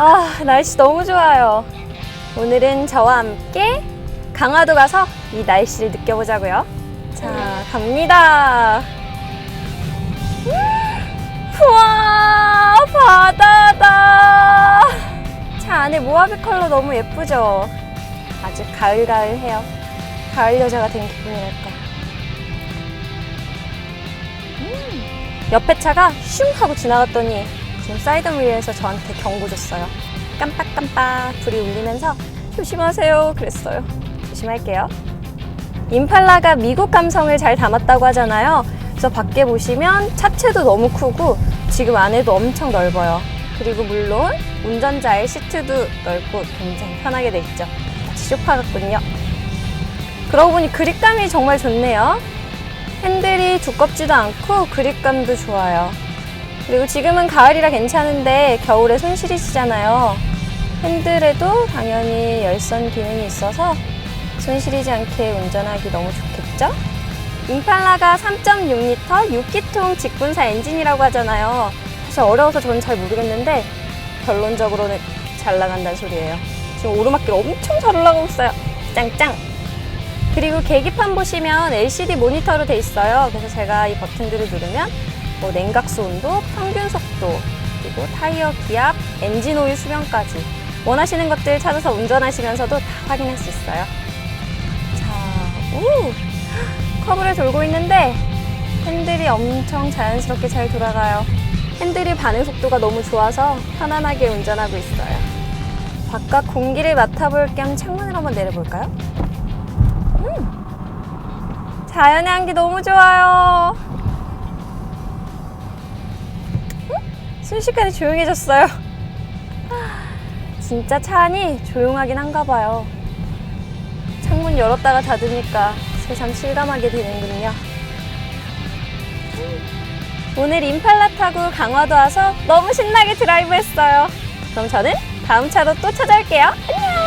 아, 날씨 너무 좋아요. 오늘은 저와 함께 강화도 가서 이 날씨를 느껴보자고요. 자, 갑니다. 우와, 바다다. 차 안에 모하비 컬러 너무 예쁘죠? 아주 가을가을해요. 가을 여자가 된 기분이랄까. 음, 옆에 차가 슝 하고 지나갔더니 지금 사이드미러에서 저한테 경고 줬어요. 깜빡깜빡 불이 울리면서 조심하세요 그랬어요. 조심할게요. 임팔라가 미국 감성을 잘 담았다고 하잖아요. 그래서 밖에 보시면 차체도 너무 크고 지금 안에도 엄청 넓어요. 그리고 물론 운전자의 시트도 넓고 굉장히 편하게 돼 있죠. 마치 소파 같군요. 그러고 보니 그립감이 정말 좋네요. 핸들이 두껍지도 않고 그립감도 좋아요. 그리고 지금은 가을이라 괜찮은데 겨울에 손 시리시잖아요. 핸들에도 당연히 열선 기능이 있어서 손 시리지 않게 운전하기 너무 좋겠죠? 임팔라가 3.6L 6기통 직분사 엔진이라고 하잖아요. 사실 어려워서 저는 잘 모르겠는데 결론적으로는 잘 나간다는 소리예요. 지금 오르막길 엄청 잘 올라가고 있어요. 짱짱! 그리고 계기판 보시면 LCD 모니터로 돼 있어요. 그래서 제가 이 버튼들을 누르면 뭐 냉각수 온도, 평균 속도, 그리고 타이어 기압, 엔진 오일 수명까지 원하시는 것들 찾아서 운전하시면서도 다 확인할 수 있어요. 자, 우! 커브를 돌고 있는데 핸들이 엄청 자연스럽게 잘 돌아가요. 핸들이 반응 속도가 너무 좋아서 편안하게 운전하고 있어요. 바깥 공기를 맡아볼 겸 창문을 한번 내려볼까요? 음! 자연의 향기 너무 좋아요. 음? 순식간에 조용해졌어요. 진짜 차 안이 조용하긴 한가 봐요. 창문 열었다가 닫으니까 새삼 실감하게 되는군요. 오늘 임팔라 타고 강화도 와서 너무 신나게 드라이브 했어요. 그럼 저는 다음 차로 또 찾아올게요. 안녕!